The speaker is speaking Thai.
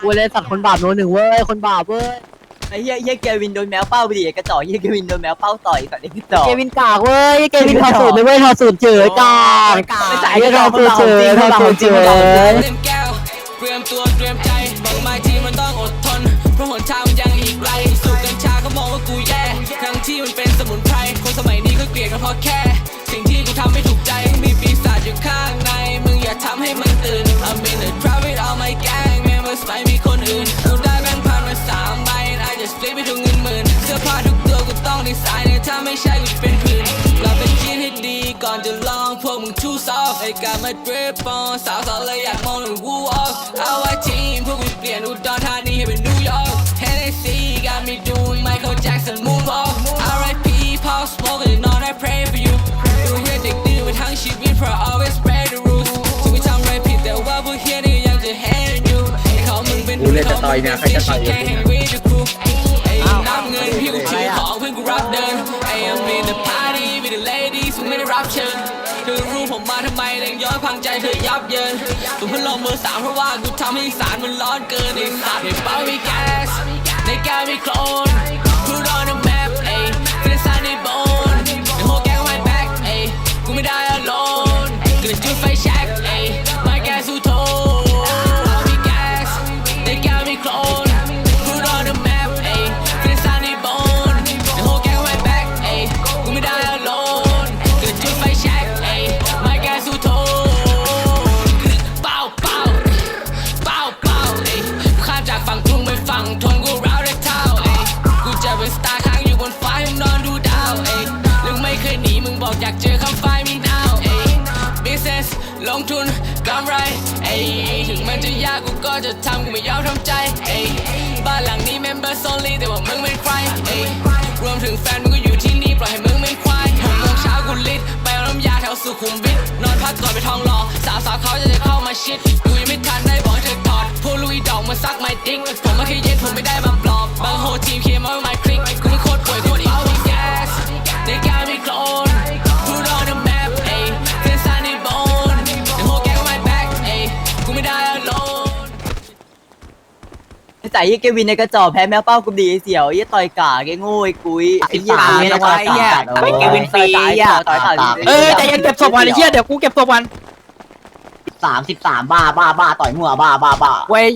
กูเลยสัตว์คนบาปโนหนึ่งเว้ย คนบาปเว้ย ไอ้เหี้ยเหี้ยเกวินโดนแมวเป้าไปดิไอ้กระจอกเหี้ยเกวินโดนแมวเป้าต่อยสัตว์ไอ้กระจอก เกวินกากเว้ย เกวินทอสูตรเลยเว้ยทอสูตรเฉยกากกากไอ้ทอสูตรเฉยทอสูตรเฉยเต็มแก้วเตรียมตัวเตรียมใจบอกมาทีมันต้องอดทน เพราะหนทางมันยังอีกไกลสูบกัญชาเขามองว่ากูแย่ทั้งที่มันเป็นสมุนไพร คนสมัยนี้ก็เกลียดกันเพราะแค่ สิ่งที่กูทำไม่ถูก ไม่มีคนอื่นกูได้แบงค์พันมาสามใบ and I just flip ไปถึงเงินหมื่นเสื้อผ้าทุกตัวกูต้องดีไซน์เนี่ยถ้าไม่ใช่กูจะเป็นผื่นกลับไปคิดให้ดีก่อนจะลองพวกมึงชูซอฟไอ้การมา drip on สาวสาวเลยอยากมอง กูเลยจะต่อยเนี่ยใครจะต่อยแค่แห่ง with the crew ไอ้น้ำเงินพี่กูถือของเพื่อนกูรับเดินไอ้ I'm in the party with the ladies กูไม่ได้รับเชิญเธอรู้ผมมาทำไมแรงย้อนพังใจเธอยับเยินตัวเพื่อนลงเบอร์สามเพราะว่ากูทำให้สารมันร้อนเกินไอ้สัตว์ในเป้ามีแก๊สในแก้วมีโคลน บนฟ้ายังนอนดูดาวเอ้ยเรื่องไม่เคยหนีมึงบอกอยากเจอคำไฟมีดาวเอ้ย business ลงทุนกำไรเอ้ยถึงมันจะยากกูก็จะทำกูไม่ยอมทำใจเอ้ยบ้านหลังนี้ members only แต่ว่ามึงเป็นใครเอ้ยรวมถึงแฟนมึงก็อยู่ที่นี่ปล่อยให้มึงเป็นควายหกโมงเช้ากูลิดไปเอาน้ำยาแถวสุขุมวิทนอนพักก่อนไปทองหล่อสาวสาวเขาจะจะเข้ามาชิดกูยังไม่ทันได้บอกเธอถอดพวกลุยดอกมาซักไม้ติ๊กผมม่เคยเย็นผมไม่ได้มาปลอบบางโฮทีมเคมาไไอ้แต่ยี่เกวินในกระจอกแพ้แมวเป้ากูดีไอ้เสี่ยวยี่ต่อยกากไอ้โง่ไอ้กุ้ยไอ้เหี้ยตายนี่แล้วต่อยไอ้เหี้ยกากไอ้เกวินฟรีต่อยอะต่อยต่อยต่อยเอ้ยใจเย็นเก็บศพวันไอ้เหี้ยเดี๋ยวกูเก็บศพวันสามสิบสามบ้าบ้าบ้าต่อยมั่วบ้าบ้าบ้าเว้ย